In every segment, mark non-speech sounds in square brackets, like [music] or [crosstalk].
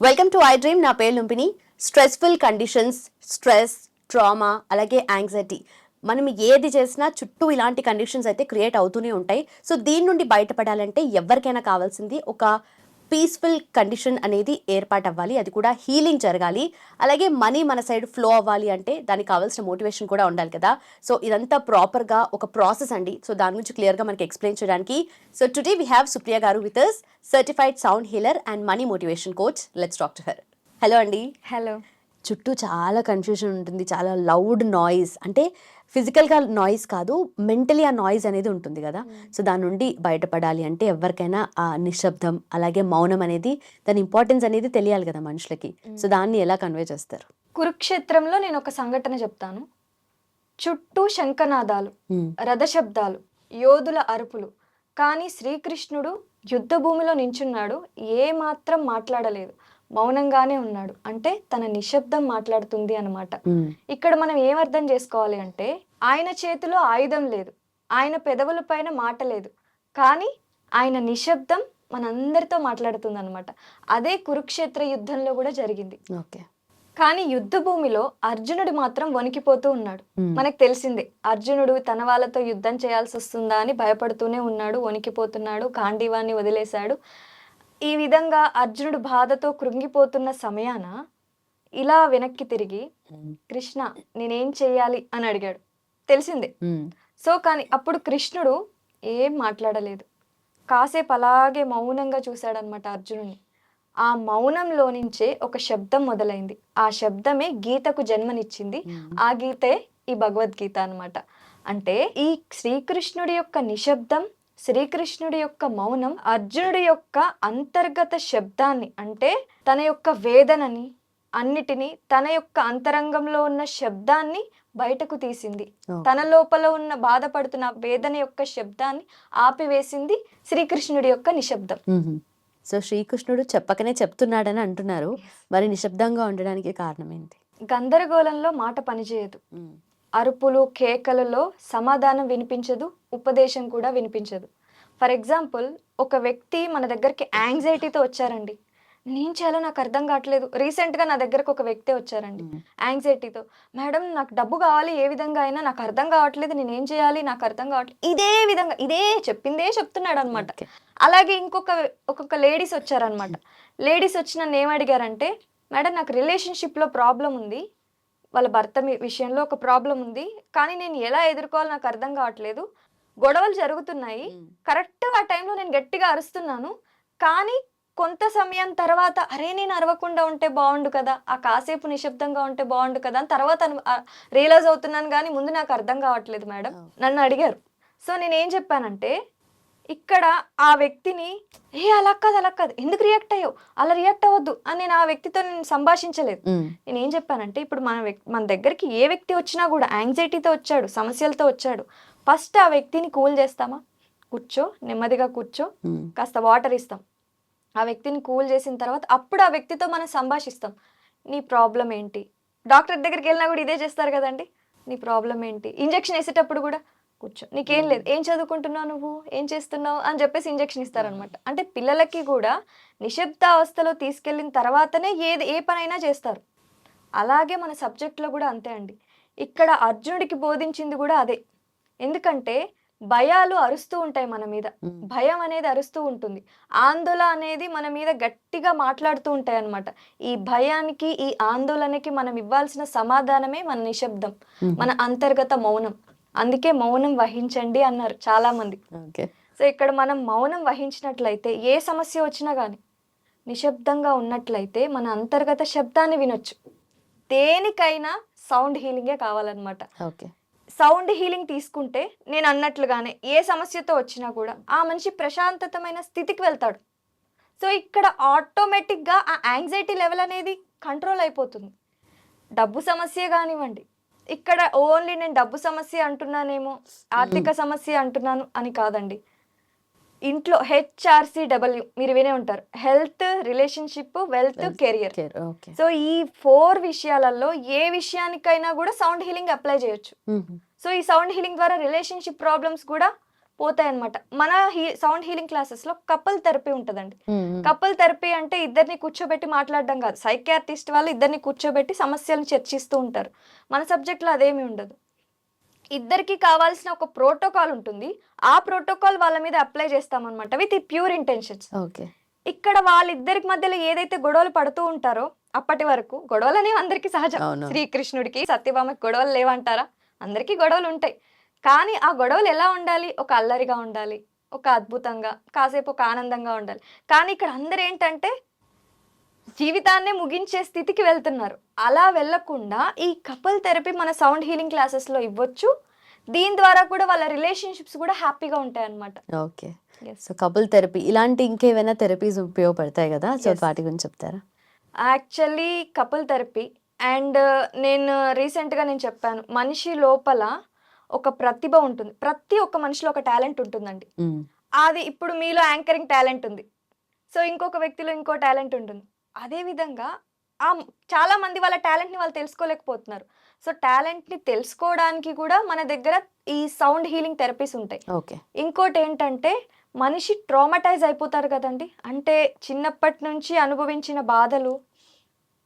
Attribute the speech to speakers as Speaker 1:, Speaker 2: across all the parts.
Speaker 1: Welcome to I dream నా పేరు Lumpini stressful conditions stress trauma అలాగే యాంగ్జైటీ మనం ఏది చేసినా చుట్టూ ఇలాంటి కండిషన్స్ అయితే క్రియేట్ అవుతూనే ఉంటాయి. సో దీని నుండి బయటపడాలంటే ఎవరికైనా కావాల్సింది ఒక పీస్ఫుల్ కండిషన్ అనేది ఏర్పాటు అవ్వాలి అది కూడా హీలింగ్ జరగాలి. అలాగే మనీ మన సైడ్ ఫ్లో అవ్వాలి అంటే దానికి కావాల్సిన మోటివేషన్ కూడా ఉండాలి కదా. సో ఇదంతా ప్రాపర్గా ఒక ప్రాసెస్ అండి. సో దాని గురించి క్లియర్గా మనకి ఎక్స్ప్లెయిన్ చేయడానికి. So today we have Supriya garu with us certified sound healer and money motivation coach let's talk to her hello అండి.
Speaker 2: హలో
Speaker 1: చుట్టూ చాలా కన్ఫ్యూజన్ ఉంటుంది చాలా లౌడ్ నాయిస్ అంటే ఫిజికల్గా నాయిస్ కాదు మెంటలీ ఆ నాయిస్ అనేది ఉంటుంది కదా. సో దాని నుండి బయటపడాలి అంటే ఎవరికైనా ఆ నిశ్శబ్దం అలాగే మౌనం అనేది దాని ఇంపార్టెన్స్ అనేది తెలియాలి కదా మనుషులకి. సో దాన్ని ఎలా కన్వే చేస్తారు?
Speaker 2: కురుక్షేత్రంలో నేను ఒక సంఘటన చెప్తాను. చుట్టూ శంఖనాదాలు రథశబ్దాలు యోధుల అరుపులు. కానీ శ్రీకృష్ణుడు యుద్ధ భూమిలో నించున్నాడు ఏ మాత్రం మాట్లాడలేదు. మౌనంగానే ఉన్నాడు. అంటే తన నిశ్శబ్దం మాట్లాడుతుంది అన్నమాట. ఇక్కడ మనం ఏం అర్థం చేసుకోవాలి అంటే ఆయన చేతిలో ఆయుధం లేదు. ఆయన పెదవుల పైన మాట లేదు. కానీ ఆయన నిశ్శబ్దం మనందరితో మాట్లాడుతుంది అనమాట అదే కురుక్షేత్ర యుద్ధంలో కూడా జరిగింది.
Speaker 1: ఓకే.
Speaker 2: కానీ యుద్ధ భూమిలో అర్జునుడు మాత్రం వణికిపోతూ ఉన్నాడు. మనకు తెలిసిందే అర్జునుడు తన వాళ్ళతో యుద్ధం చేయాల్సి వస్తుందా అని భయపడుతూనే ఉన్నాడు వణికిపోతున్నాడు గాంధీవాన్ని వదిలేశాడు. ఈ విధంగా అర్జునుడు బాధతో కృంగిపోతున్న సమయాన ఇలా వెనక్కి తిరిగి కృష్ణ నేనేం చేయాలి? అని అడిగాడు. తెలిసిందే. సో కానీ అప్పుడు కృష్ణుడు ఏం మాట్లాడలేదు. కాసేపు అలాగే మౌనంగా చూశాడనమాట అర్జునుని ఆ మౌనంలో నుంచే ఒక శబ్దం మొదలైంది. ఆ శబ్దమే గీతకు జన్మనిచ్చింది. ఆ గీతే ఈ భగవద్గీత అన్నమాట. అంటే ఈ శ్రీకృష్ణుడి యొక్క నిశ్శబ్దం శ్రీకృష్ణుడి యొక్క మౌనం అర్జునుడి యొక్క అంతర్గత శబ్దాన్ని అంటే తన యొక్క వేదనని అన్నిటినీ తన యొక్క అంతరంగంలో ఉన్న శబ్దాన్ని బయటకు తీసింది. తన లోపల ఉన్న బాధపడుతున్న వేదన యొక్క శబ్దాన్ని ఆపివేసింది శ్రీకృష్ణుడి యొక్క నిశ్శబ్దం.
Speaker 1: సో శ్రీకృష్ణుడు చెప్పకనే చెప్తున్నాడని అంటున్నారు. మరి నిశ్శబ్దంగా ఉండడానికి కారణం ఏంటి?
Speaker 2: గందరగోళంలో మాట పనిచేయదు. అరుపులు కేకలలో సమాధానం వినిపించదు ఉపదేశం కూడా వినిపించదు. ఫర్ ఎగ్జాంపుల్ ఒక వ్యక్తి మన దగ్గరికి యాంగ్జైటీతో వచ్చారండి. నేను చేయాలో నాకు అర్థం కావట్లేదు. రీసెంట్గా నా దగ్గరకు ఒక వ్యక్తి వచ్చారండి. యాంగ్జైటీతో మేడం నాకు డబ్బు కావాలి ఏ విధంగా అయినా నాకు అర్థం కావట్లేదు. నేను ఏం చేయాలి? నాకు అర్థం కావట్లేదు. ఇదే విధంగా ఇదే చెప్పిందే చెప్తున్నాడు అనమాట. అలాగే ఇంకొక ఒక్కొక్క లేడీస్ వచ్చారనమాట లేడీస్ వచ్చి నన్ను ఏం అడిగారంటే మేడం నాకు రిలేషన్షిప్లో ప్రాబ్లం ఉంది. వాళ్ళ భర్త విషయంలో ఒక ప్రాబ్లం ఉంది. కానీ నేను ఎలా ఎదుర్కోవాలో నాకు అర్థం కావట్లేదు. గొడవలు జరుగుతున్నాయి. కరెక్ట్ ఆ టైంలో నేను గట్టిగా అరుస్తున్నాను. కానీ కొంత సమయం తర్వాత అరే నేను అరవకుండా ఉంటే బాగుండు కదా. ఆ కాసేపు నిశ్శబ్దంగా ఉంటే బాగుండు కదా అని తర్వాత రియలైజ్ అవుతున్నాను. కానీ ముందు నాకు అర్థం కావట్లేదు మేడం. నన్ను అడిగారు. సో నేను చెప్పానంటే ఇక్కడ ఆ వ్యక్తిని ఏ అలా కాదు అలా కాదు ఎందుకు రియాక్ట్ అయ్యావు? అలా రియాక్ట్ అవ్వద్దు అని నేను ఆ వ్యక్తితో నేను సంభాషించలేదు. నేను ఏం చెప్పానంటే ఇప్పుడు మన వ్యక్తి మన దగ్గరికి ఏ వ్యక్తి వచ్చినా కూడా యాంగ్జైటీతో వచ్చాడు సమస్యలతో వచ్చాడు ఫస్ట్ ఆ వ్యక్తిని కూల్ చేస్తామా? కూర్చో నెమ్మదిగా కూర్చో కాస్త వాటర్ ఇస్తాం. ఆ వ్యక్తిని కూల్ చేసిన తర్వాత అప్పుడు ఆ వ్యక్తితో మనం సంభాషిస్తాం. నీ ప్రాబ్లం ఏంటి? డాక్టర్ దగ్గరికి వెళ్ళినా కూడా ఇదే చేస్తారు కదండి. నీ ప్రాబ్లం ఏంటి? ఇంజెక్షన్ వేసేటప్పుడు కూడా కూర్చో. నీకేం లేదు. ఏం చదువుకుంటున్నావు నువ్వు? ఏం చేస్తున్నావు? అని చెప్పేసి ఇంజెక్షన్ ఇస్తారనమాట అంటే పిల్లలకి కూడా నిశ్శబ్ద అవస్థలో తీసుకెళ్ళిన తర్వాతనే ఏది ఏ పనైనా చేస్తారు. అలాగే మన సబ్జెక్ట్లో కూడా అంతే అండి. ఇక్కడ అర్జునుడికి బోధించింది కూడా అదే. ఎందుకంటే భయాలు అరుస్తూ ఉంటాయి మన మీద. భయం అనేది అరుస్తూ ఉంటుంది. ఆందోళన అనేది మన మీద గట్టిగా మాట్లాడుతూ ఉంటాయి అన్నమాట ఈ భయానికి ఈ ఆందోళనకి మనం ఇవ్వాల్సిన సమాధానమే మన నిశ్శబ్దం. మన అంతర్గత మౌనం. అందుకే మౌనం వహించండి అన్నారు చాలా మంది
Speaker 1: ఓకే.
Speaker 2: సో ఇక్కడ మనం మౌనం వహించినట్లయితే ఏ సమస్య వచ్చినా కానీ నిశ్శబ్దంగా ఉన్నట్లయితే మన అంతర్గత శబ్దాన్ని వినొచ్చు. దేనికైనా సౌండ్ హీలింగే కావాలన్నమాట.
Speaker 1: ఓకే.
Speaker 2: సౌండ్ హీలింగ్ తీసుకుంటే నేను అన్నట్లుగానే ఏ సమస్యతో వచ్చినా కూడా ఆ మనిషి ప్రశాంతతమైన స్థితికి వెళ్తాడు. సో ఇక్కడ ఆటోమేటిక్గా ఆ యాంగ్జైటీ లెవెల్ అనేది కంట్రోల్ అయిపోతుంది. డబ్బు సమస్య కానివ్వండి ఇక్కడ ఓన్లీ నేను డబ్బు సమస్య అంటున్నానేమో ఆర్థిక సమస్య అంటున్నాను అని కాదండి. ఇంట్లో హెచ్ఆర్సి డబ్ల్యూ మీరు వినే ఉంటారు. Health relationship wealth career. So ఈ ఫోర్ విషయాలలో ఏ విషయానికైనా కూడా సౌండ్ హీలింగ్ అప్లై చేయొచ్చు. సో ఈ సౌండ్ హీలింగ్ ద్వారా రిలేషన్షిప్ ప్రాబ్లమ్స్ కూడా పోతాయి అనమాట మన హీ సౌండ్ హీలింగ్ క్లాసెస్లో కపుల్ థెరపీ ఉంటుందండి. కపుల్ థెరపీ అంటే ఇద్దరిని కూర్చోబెట్టి మాట్లాడడం కాదు. సైకియాట్రిస్ట్ వాళ్ళు ఇద్దరిని కూర్చోబెట్టి సమస్యలను చర్చిస్తూ ఉంటారు. మన సబ్జెక్ట్లో అదేమీ ఉండదు. ఇద్దరికి కావాల్సిన ఒక ప్రోటోకాల్ ఉంటుంది. ఆ ప్రోటోకాల్ వాళ్ళ మీద అప్లై చేస్తామన్నమాట విత్ ప్యూర్ ఇంటెన్షన్స్.
Speaker 1: ఓకే.
Speaker 2: ఇక్కడ వాళ్ళిద్దరికి మధ్యలో ఏదైతే గొడవలు పడుతూ ఉంటారో అప్పటి వరకు గొడవలు అనేవి అందరికీ సహజం. శ్రీకృష్ణుడికి సత్యభామకి గొడవలు లేవంటారా? అందరికీ గొడవలు ఉంటాయి. కానీ ఆ గొడవలు ఎలా ఉండాలి? ఒక అల్లరిగా ఉండాలి ఒక అద్భుతంగా కాసేపు ఒక ఆనందంగా ఉండాలి. కానీ ఇక్కడ అందరు ఏంటంటే జీవితాన్నే ముగించే స్థితికి వెళ్తున్నారు. అలా వెళ్ళకుండా ఈ కపుల్ థెరపీ మన సౌండ్ హీలింగ్ క్లాసెస్లో ఇవ్వచ్చు. దీని ద్వారా కూడా వాళ్ళ రిలేషన్షిప్స్ కూడా హ్యాపీగా ఉంటాయి అన్నమాట
Speaker 1: ఓకే సో కపుల్ థెరపీ ఇలాంటి ఇంకేమైనా థెరపీస్ ఉపయోగపడతాయి కదా? సో. వాటి గురించి చెప్తారా?
Speaker 2: యాక్చువల్లీ కపుల్ థెరపీ అండ్ నేను రీసెంట్గా నేను చెప్పాను మనిషి లోపల ఒక ప్రతిభ ఉంటుంది. ప్రతి ఒక్క మనిషిలో ఒక టాలెంట్ ఉంటుందండి. అది ఇప్పుడు మీలో యాంకరింగ్ టాలెంట్ ఉంది. సో ఇంకొక వ్యక్తిలో ఇంకో టాలెంట్ ఉంటుంది. అదే విధంగా ఆ చాలా మంది వాళ్ళ టాలెంట్ని వాళ్ళు తెలుసుకోలేకపోతున్నారు. సో టాలెంట్ని తెలుసుకోవడానికి కూడా మన దగ్గర ఈ సౌండ్ హీలింగ్ థెరపీస్ ఉంటాయి.
Speaker 1: ఓకే.
Speaker 2: ఇంకోటి ఏంటంటే మనిషి ట్రామటైజ్ అయిపోతారు కదండి. అంటే చిన్నప్పటి నుంచి అనుభవించిన బాధలు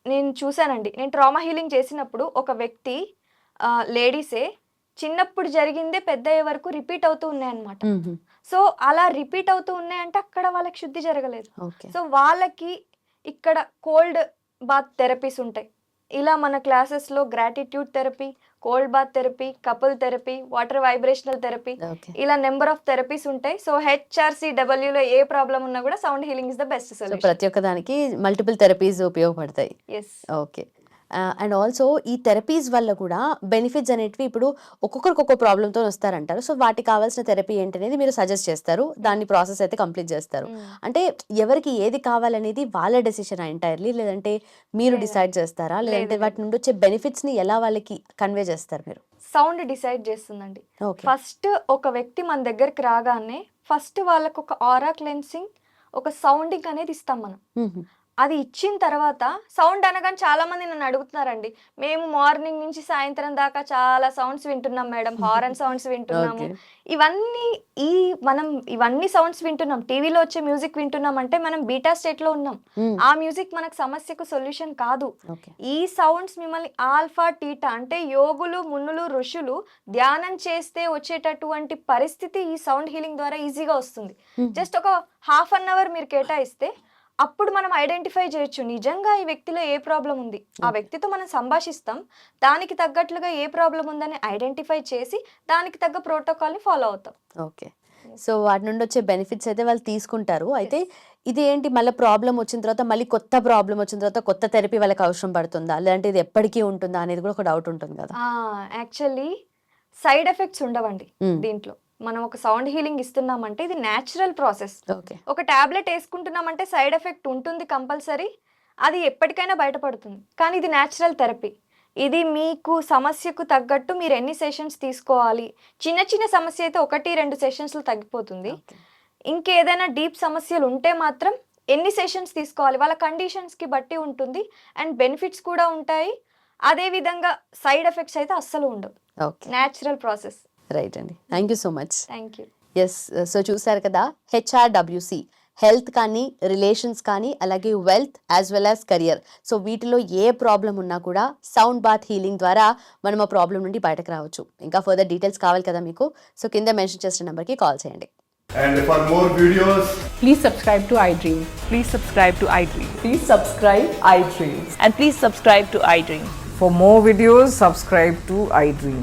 Speaker 2: నేను చూశానండి. నేను ట్రామా హీలింగ్ చేసినప్పుడు ఒక వ్యక్తి లేడీసే చిన్నప్పుడు జరిగిందే పెద్ద అయ్యే వరకు రిపీట్ అవుతూ ఉన్నాయన్నమాట. సో అలా రిపీట్ అవుతూ ఉన్నాయంటే అక్కడ వాళ్ళకి శుద్ధి జరగలేదు. సో వాళ్ళకి ఇక్కడ కోల్డ్ బాత్ థెరపీస్ ఉంటాయి. ఇలా మన క్లాసెస్లో gratitude therapy cold bath therapy couple therapy water vibrational therapy ఇలా నెంబర్ ఆఫ్ థెరపీస్ ఉంటాయి. సో హెచ్ఆర్సి లో ఏ ప్రాబ్లం ఉన్నా కూడా sound healing is the best
Speaker 1: ప్రతి ఒక్క దానికి మల్టిపుల్ థెరపీస్ ఉపయోగపడతాయి.
Speaker 2: Yes
Speaker 1: okay. అండ్ ఆల్సో ఈ థెరపీస్ వల్ల కూడా బెనిఫిట్స్ అనేటివి ఇప్పుడు ఒక్కొక్కరికి ఒక్కొక్క ప్రాబ్లంతో వస్తారంటారు. సో వాటికి కావాల్సిన థెరపీ ఏంటనేది మీరు సజెస్ట్ చేస్తారు. దాన్ని ప్రాసెస్ అయితే కంప్లీట్ చేస్తారు. అంటే ఎవరికి ఏది కావాలనేది వాళ్ళ డెసిషన్ ఎంటైర్లీ లేదంటే మీరు. డిసైడ్ చేస్తారా? లేదంటే
Speaker 2: లేదు.
Speaker 1: వాటి నుండి వచ్చే బెనిఫిట్స్ని ఎలా వాళ్ళకి కన్వే చేస్తారు మీరు?
Speaker 2: సౌండ్ డిసైడ్ చేస్తుందండి. ఫస్ట్ ఒక వ్యక్తి మన దగ్గరికి రాగానే ఫస్ట్ వాళ్ళకు ఒక ఆరా క్లెన్సింగ్ ఒక సౌండింగ్ అనేది ఇస్తాం మనం. అది ఇచ్చిన తర్వాత సౌండ్ అనగానే చాలా మంది నన్ను అడుగుతున్నారండి. మేము మార్నింగ్ నుంచి సాయంత్రం దాకా చాలా సౌండ్స్ వింటున్నాం మేడం. హారన్ [laughs] సౌండ్స్ వింటున్నాము. ఇవన్నీ ఈ మనం ఇవన్నీ సౌండ్స్ వింటున్నాం. టీవీలో వచ్చే మ్యూజిక్ వింటున్నాం అంటే మనం బీటా స్టేట్లో ఉన్నాం ఆ మ్యూజిక్ మనకు సమస్యకు సొల్యూషన్ కాదు. ఈ సౌండ్స్ మిమ్మల్ని ఆల్ఫా టీటా అంటే యోగులు మున్నులు ఋషులు ధ్యానం చేస్తే వచ్చేటటువంటి పరిస్థితి ఈ సౌండ్ హీలింగ్ ద్వారా ఈజీగా వస్తుంది. జస్ట్ ఒక హాఫ్ అన్ అవర్ మీరు కేటాయిస్తే అప్పుడు మనం ఐడెంటిఫై చేయొచ్చు నిజంగా ఈ వ్యక్తిలో ఏ ప్రాబ్లం ఉంది? ఆ వ్యక్తితో మనం సంభాషిస్తాం దానికి తగ్గట్లుగా ఏ ప్రాబ్లం ఉందని ఐడెంటిఫై చేసి దానికి తగ్గ ప్రోటోకాల్ని ఫాలో అవుతాం.
Speaker 1: ఓకే. సో వాటి నుండి వచ్చే బెనిఫిట్స్ అయితే వాళ్ళు తీసుకుంటారు. అయితే ఇది ఏంటి? మళ్ళీ ప్రాబ్లం వచ్చిన తర్వాత మళ్ళీ కొత్త ప్రాబ్లం వచ్చిన తర్వాత కొత్త థెరపీ వాళ్ళకి అవసరం పడుతుందా? లేదంటే ఇది ఎప్పటికీ ఉంటుందా అనేది కూడా ఒక డౌట్ ఉంటుంది కదా?
Speaker 2: యాక్చువల్లీ సైడ్ ఎఫెక్ట్స్ ఉండవండి
Speaker 1: మ్మ్.
Speaker 2: దీంట్లో. మనం ఒక సౌండ్ హీలింగ్ ఇస్తున్నామంటే ఇది న్యాచురల్ ప్రాసెస్
Speaker 1: ఓకే.
Speaker 2: ఒక టాబ్లెట్ వేసుకుంటున్నామంటే సైడ్ ఎఫెక్ట్ ఉంటుంది కంపల్సరీ అది ఎప్పటికైనా బయటపడుతుంది. కానీ ఇది న్యాచురల్ థెరపీ ఇది మీకు సమస్యకు తగ్గట్టు మీరు ఎన్ని సెషన్స్ తీసుకోవాలి చిన్న చిన్న సమస్య అయితే ఒకటి రెండు సెషన్స్లో తగ్గిపోతుంది. ఇంకేదైనా డీప్ సమస్యలు ఉంటే మాత్రం ఎన్ని సెషన్స్ తీసుకోవాలి వాళ్ళ కండిషన్స్కి బట్టి ఉంటుంది అండ్ బెనిఫిట్స్ కూడా ఉంటాయి. అదే విధంగా సైడ్ ఎఫెక్ట్స్ అయితే అస్సలు ఉండవు. న్యాచురల్ ప్రాసెస్
Speaker 1: రైట్ అండి thank you so much
Speaker 2: thank you
Speaker 1: yes so చూసారు కదా హెచ్ఆర్డబ్ల్యూసి హెల్త్ కానీ రిలేషన్స్ కానీ అలాగే wealth as well as career so వీటిలో ఏ ప్రాబ్లం ఉన్నా కూడా సౌండ్ బాత్ హీలింగ్ ద్వారా మనం ఆ ప్రాబ్లం నుండి బయటకు రావచ్చు ఇంకా ఫర్దర్ డీటెయిల్స్ కావాలి కదా మీకు సో కింద మెన్షన్ చేసిన నెంబర్కి కాల్ చేయండి
Speaker 3: And for more videos,
Speaker 4: Please subscribe to iDream.
Speaker 5: Please subscribe to iDream.
Speaker 4: Please subscribe iDream.
Speaker 5: And please subscribe to iDream.
Speaker 4: For more videos, subscribe to iDream.